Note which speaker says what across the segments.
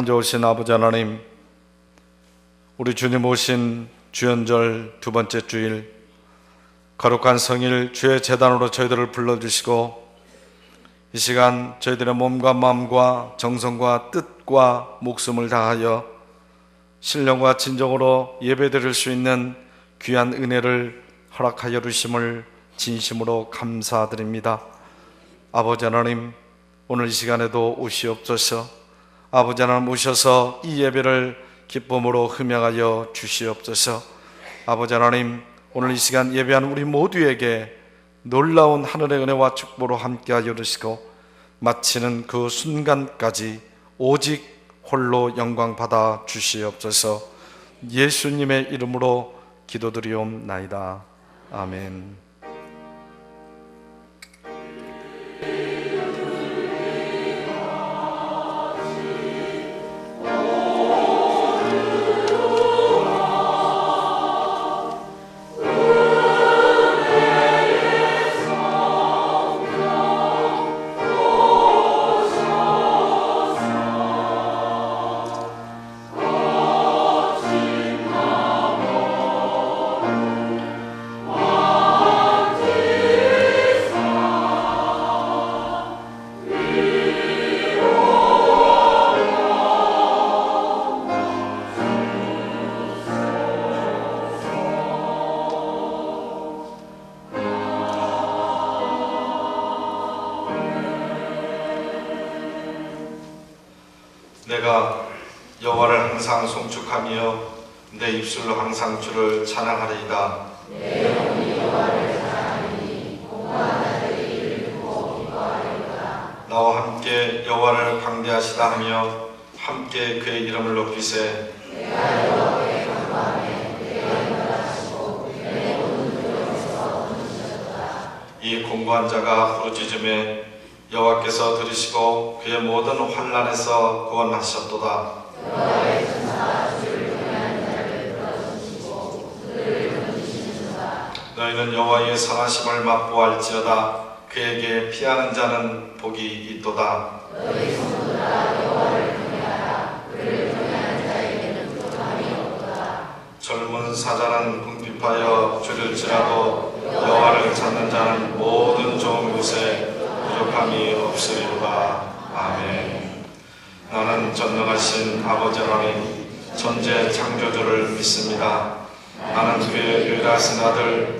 Speaker 1: 참 좋으신 아버지 하나님 우리 주님 오신 주연절 두 번째 주일 거룩한 성일 주의 재단으로 저희들을 불러주시고 이 시간 저희들의 몸과 마음과 정성과 뜻과 목숨을 다하여 신령과 진정으로 예배드릴 수 있는 귀한 은혜를 허락하여 주심을 진심으로 감사드립니다. 아버지 하나님 오늘 이 시간에도 오시옵소서 아버지 하나님 오셔서 이 예배를 기쁨으로 흠양하여 주시옵소서. 아버지 하나님 오늘 이 시간 예배한 우리 모두에게 놀라운 하늘의 은혜와 축복으로 함께하여 주시고 마치는 그 순간까지 오직 홀로 영광 받아 주시옵소서. 예수님의 이름으로 기도드리옵나이다. 아멘. 찬양하리이다. 나와 함께 여호와를 광대하시다 하며 함께 그의 이름을 높이세. 이 공고한 자가 부르짖음에 여호와께서 들으시고 그의 모든 환란에서 구원하셨도다. 너희는 여호와의 선하심을 맛보할지어다. 그에게 피하는 자는 복이 있도다. 젊은 사자는 궁핍하여 줄일지라도 여호와를 찾는 자는 모든 좋은 곳에 부족함이 없으리로다. 아멘. 나는 전능하신 아버지 하나님 천재 창조주를 믿습니다. 나는 그의 유일하신 아들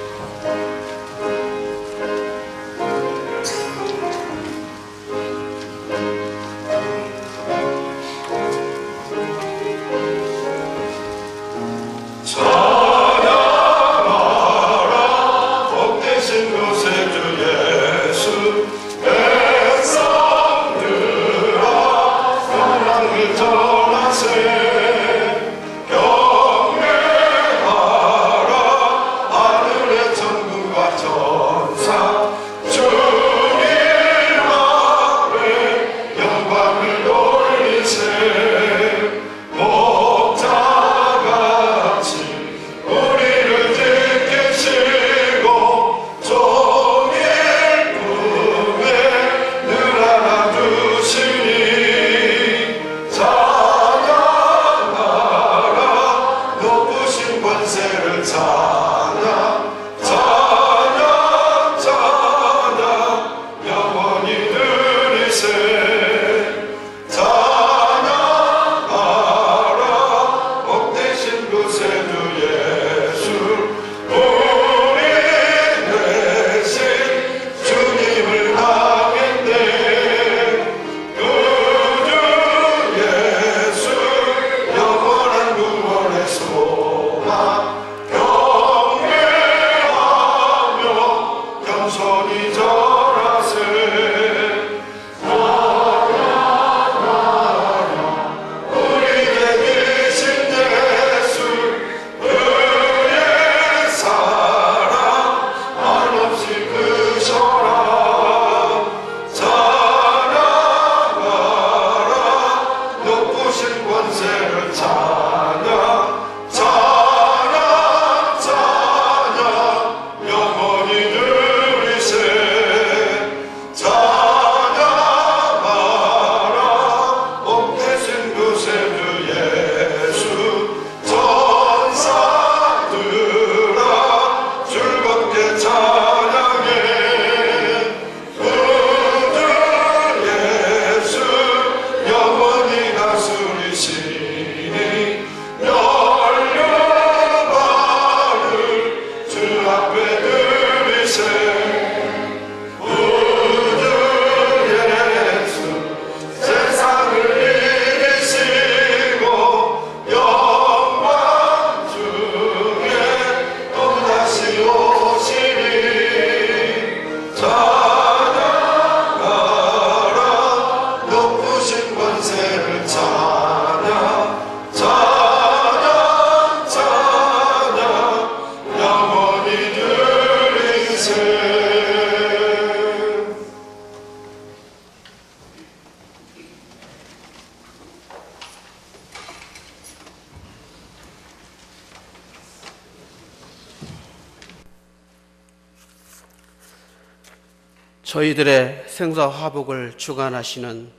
Speaker 2: 저희들의 생사 화복을 주관하시는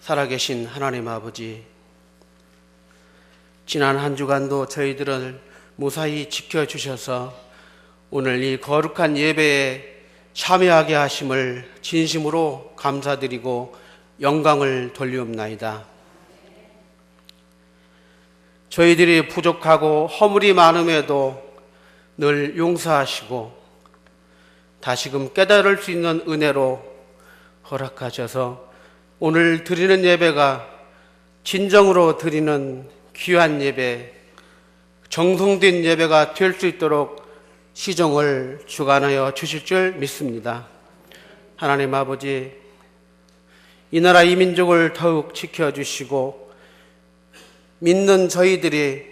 Speaker 2: 살아계신 하나님 아버지, 지난 한 주간도 저희들을 무사히 지켜주셔서 오늘 이 거룩한 예배에 참여하게 하심을 진심으로 감사드리고 영광을 돌리옵나이다. 저희들이 부족하고 허물이 많음에도 늘 용서하시고 다시금 깨달을 수 있는 은혜로 허락하셔서 오늘 드리는 예배가 진정으로 드리는 귀한 예배, 정성된 예배가 될 수 있도록 시정을 주관하여 주실 줄 믿습니다. 하나님 아버지, 이 나라 이 민족을 더욱 지켜주시고 믿는 저희들이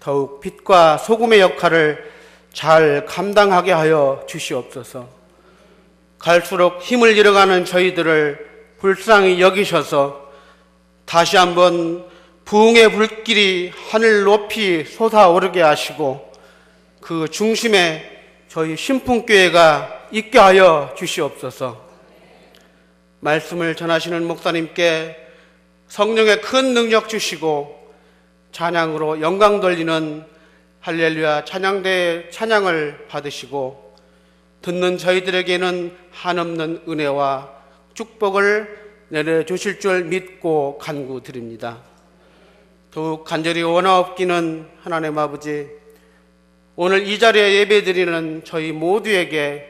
Speaker 2: 더욱 빛과 소금의 역할을 잘 감당하게 하여 주시옵소서. 갈수록 힘을 잃어가는 저희들을 불쌍히 여기셔서 다시 한번 부흥의 불길이 하늘 높이 솟아오르게 하시고 그 중심에 저희 신풍교회가 있게 하여 주시옵소서. 말씀을 전하시는 목사님께 성령의 큰 능력 주시고 찬양으로 영광 돌리는 할렐루야 찬양대 찬양을 받으시고 듣는 저희들에게는 한없는 은혜와 축복을 내려주실 줄 믿고 간구드립니다. 더욱 간절히 원하옵기는 하나님 아버지 오늘 이 자리에 예배드리는 저희 모두에게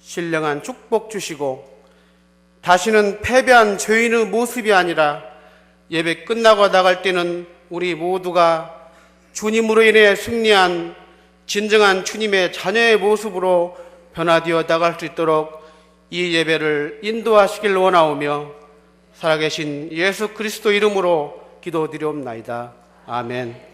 Speaker 2: 신령한 축복 주시고 다시는 패배한 죄인의 모습이 아니라 예배 끝나고 나갈 때는 우리 모두가 주님으로 인해 승리한 진정한 주님의 자녀의 모습으로 변화되어 나갈 수 있도록 이 예배를 인도하시길 원하오며 살아계신 예수 그리스도 이름으로 기도드리옵나이다. 아멘.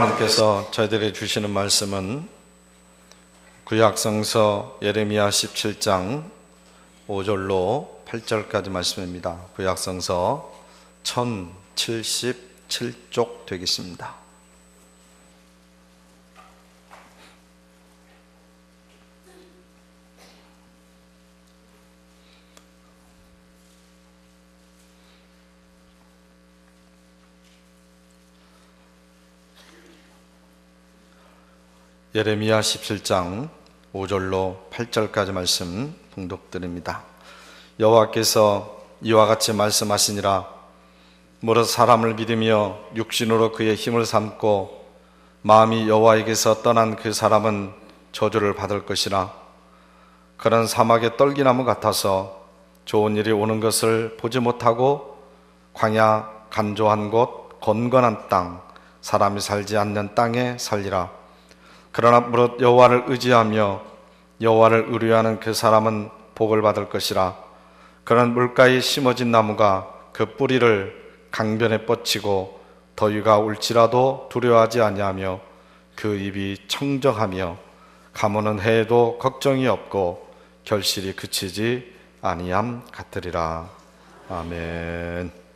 Speaker 1: 하나님께서 저희들에게 주시는 말씀은 구약성서 예레미야 17장 5절로 8절까지 말씀입니다. 구약성서 1077쪽 되겠습니다. 예레미야 17장 5절로 8절까지 말씀 봉독드립니다. 여호와께서 이와 같이 말씀하시니라. 무릇 사람을 믿으며 육신으로 그의 힘을 삼고 마음이 여호와에게서 떠난 그 사람은 저주를 받을 것이라. 그런 사막의 떨기나무 같아서 좋은 일이 오는 것을 보지 못하고 광야 간조한 곳 건건한 땅 사람이 살지 않는 땅에 살리라 그러나 무릇 여호와를 의지하며 여호와를 의뢰하는 그 사람은 복을 받을 것이라 그런 물가에 심어진 나무가 그 뿌리를 강변에 뻗치고 더위가 올지라도 두려워하지 아니하며 그 입이 청정하며 가무는 해에도 걱정이 없고 결실이 그치지 아니함 같으리라 아멘.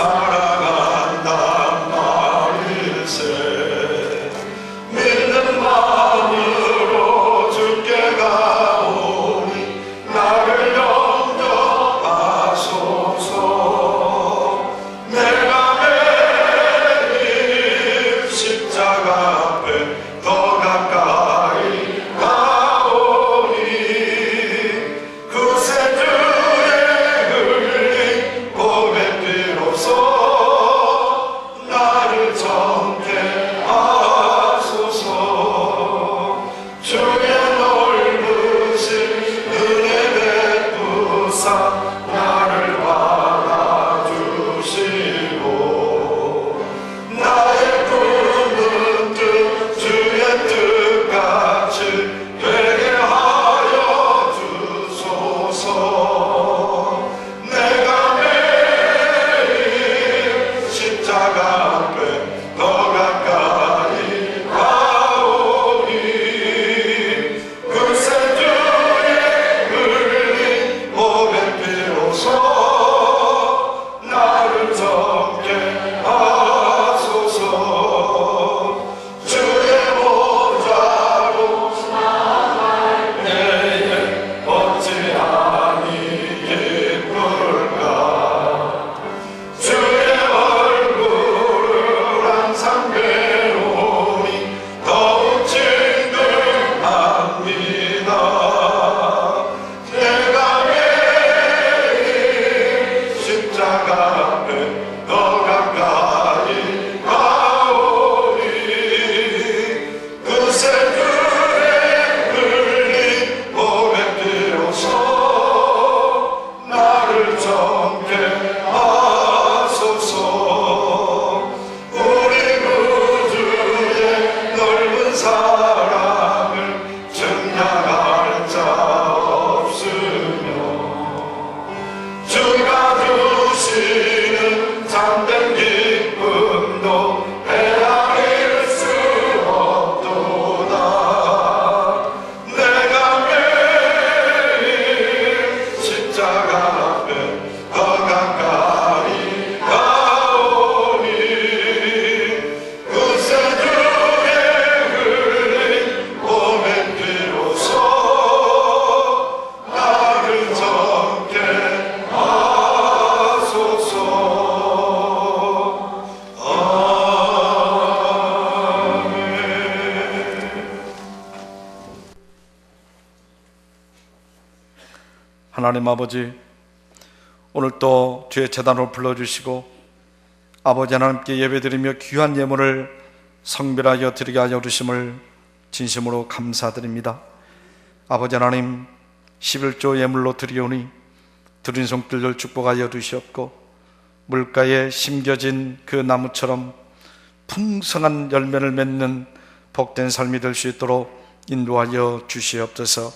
Speaker 1: Sahara 하나님 아버지 오늘 또 주의 재단으로 불러주시고 아버지 하나님께 예배드리며 귀한 예물을 성별하여 드리게 하여 주심을 진심으로 감사드립니다. 아버지 하나님 11조 예물로 드리오니 드린 손길을 축복하여 주시옵고 물가에 심겨진 그 나무처럼 풍성한 열매를 맺는 복된 삶이 될 수 있도록 인도하여 주시옵소서.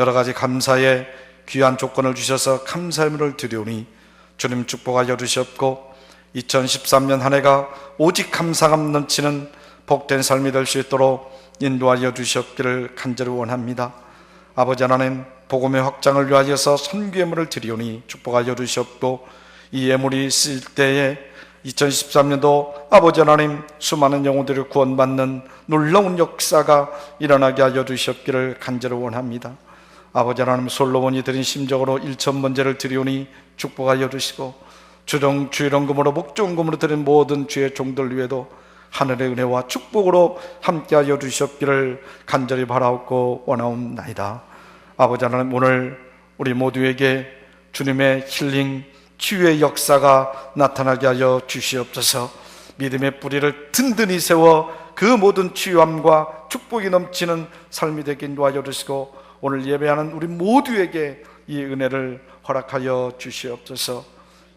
Speaker 1: 여러 가지 감사의 귀한 조건을 주셔서 감사의물을 드리오니 주님 축복하여 주시옵고 2013년 한 해가 오직 감사감 넘치는 복된 삶이 될 수 있도록 인도하여 주시옵기를 간절히 원합니다. 아버지 하나님 복음의 확장을 위하여서 선교예물을 드리오니 축복하여 주시옵고 이 예물이 쓰일 때에 2013년도 아버지 하나님 수많은 영혼들을 구원받는 놀라운 역사가 일어나게 하여 주시옵기를 간절히 원합니다 아버지 하나님 솔로몬이 드린 심적으로 일천 번제를 드리오니 축복하여 주시고 주정 주일원금으로 목종금으로 드린 모든 주의 종들 위에도 하늘의 은혜와 축복으로 함께하여 주시옵기를 간절히 바라옵고 원하옵나이다. 아버지 하나님 오늘 우리 모두에게 주님의 힐링 치유의 역사가 나타나게 하여 주시옵소서. 믿음의 뿌리를 든든히 세워 그 모든 치유함과 축복이 넘치는 삶이 되게 인도하여 주시고 오늘 예배하는 우리 모두에게 이 은혜를 허락하여 주시옵소서.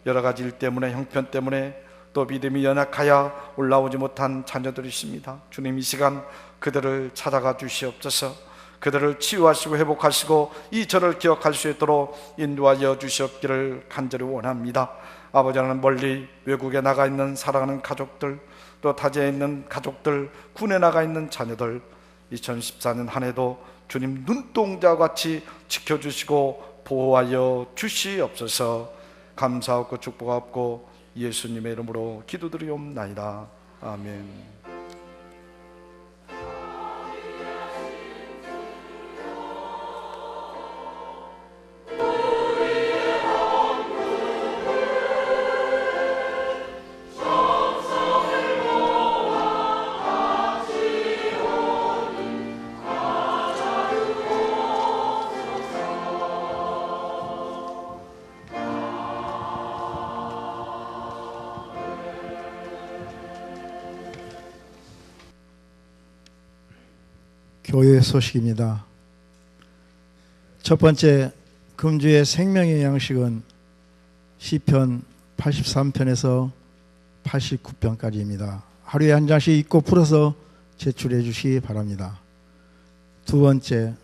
Speaker 1: 여러 가지 일 때문에 형편 때문에 또 믿음이 연약하여 올라오지 못한 자녀들이 있습니다. 주님 이 시간 그들을 찾아가 주시옵소서. 그들을 치유하시고 회복하시고 이 절을 기억할 수 있도록 인도하여 주시옵기를 간절히 원합니다. 아버지 하나님 멀리 외국에 나가 있는 사랑하는 가족들 또 타지에 있는 가족들 군에 나가 있는 자녀들 2014년 한 해도 주님 눈동자 같이 지켜주시고 보호하여 주시옵소서. 감사하고 축복하고 예수님의 이름으로 기도드리옵나이다. 아멘
Speaker 3: 교회 소식입니다. 첫 번째 금주의 생명의 양식은 시편 83편에서 89편까지입니다. 하루에 한 장씩 읽고 풀어서 제출해 주시기 바랍니다. 두 번째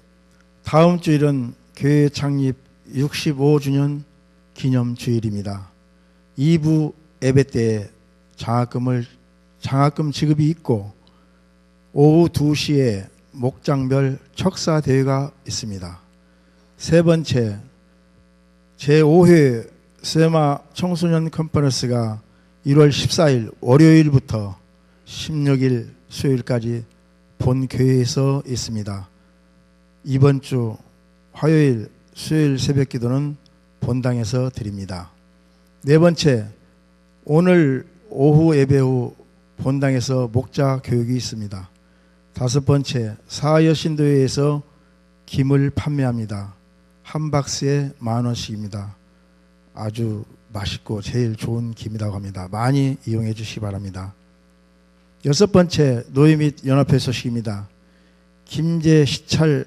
Speaker 3: 다음 주일은 교회 창립 65주년 기념 주일입니다. 2부 예배 때 장학금을 장학금 지급이 있고 오후 2시에 목장별 척사 대회가 있습니다. 세 번째 제5회 세마 청소년 컨퍼런스가 1월 14일 월요일부터 16일 수요일까지 본 교회에서 있습니다. 이번 주 화요일 수요일 새벽 기도는 본당에서 드립니다. 네 번째 오늘 오후 예배 후 본당에서 목자 교육이 있습니다. 다섯 번째, 사여신도회에서 김을 판매합니다. 한 박스에 만 원씩입니다. 아주 맛있고 제일 좋은 김이라고 합니다. 많이 이용해 주시기 바랍니다. 여섯 번째, 노예 및 연합회 소식입니다. 김제 시찰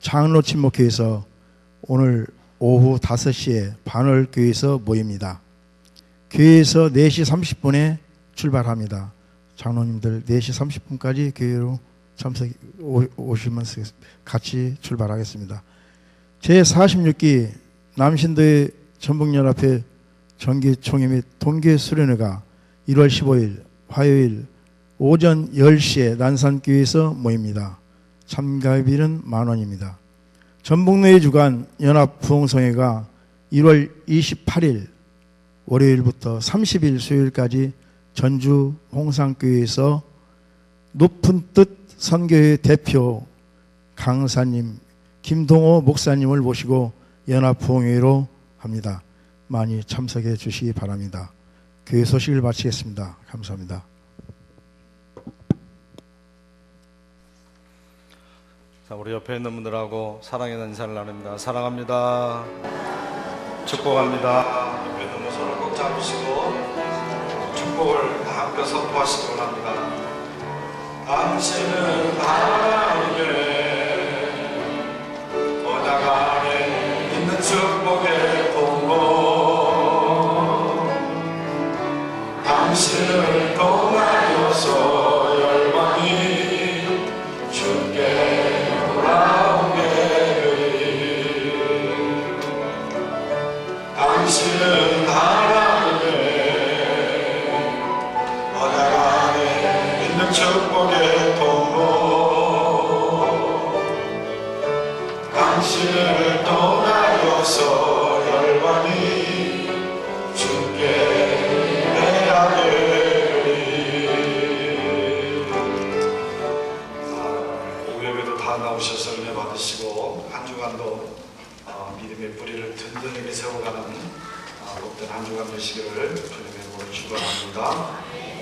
Speaker 3: 장로 친목회에서 오늘 오후 5시에 반월교회에서 모입니다. 교회에서 4시 30분에 출발합니다. 장로님들 4시 30분까지 교회로 참석 오시면 같이 출발하겠습니다. 제 46기 남신도의 전북연합회 정기총회 및 동계 수련회가 1월 15일 화요일 오전 10시에 난산교회에서 모입니다. 참가비는 만 원입니다. 전북노예 주간 연합 부흥성회가 1월 28일 월요일부터 30일 수요일까지 전주 홍상교회에서 높은 뜻 선교회 대표 강사님 김동호 목사님을 모시고 연합부흥회로 합니다. 많이 참석해 주시기 바랍니다. 교회 소식을 마치겠습니다. 감사합니다.
Speaker 1: 자, 우리 옆에 있는 분들하고 사랑의 인사를 나눕니다. 사랑합니다. 축복합니다. 옆에 있는 분 손을 꼭 잡으시고 다 함께 선포하시기 원합니다. 당신은 하나님의 언약 안에 있는 축복의 동로 당신을 나오셔서 은혜 받으시고 한 주간도 어, 믿음의 뿌리를 든든하게 세워가는 어, 복된 한 주간 되시기를 주님의 이름으로 축원합니다.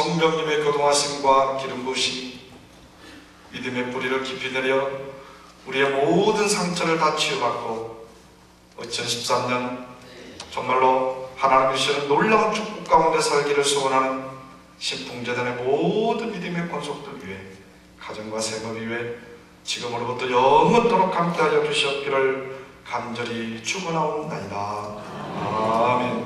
Speaker 1: 성령님의 거동하심과 기름 부으심 믿음의 뿌리를 깊이 내려 우리의 모든 상처를 다 치유받고 2013년 정말로 하나님이 주시는 놀라운 축복 가운데 살기를 소원하는 신풍재단의 모든 믿음의 권속들 위해 가정과 생업 위해 지금으로부터 영원토록 함께하여 주시옵기를 간절히 축원하옵나이다. 아멘.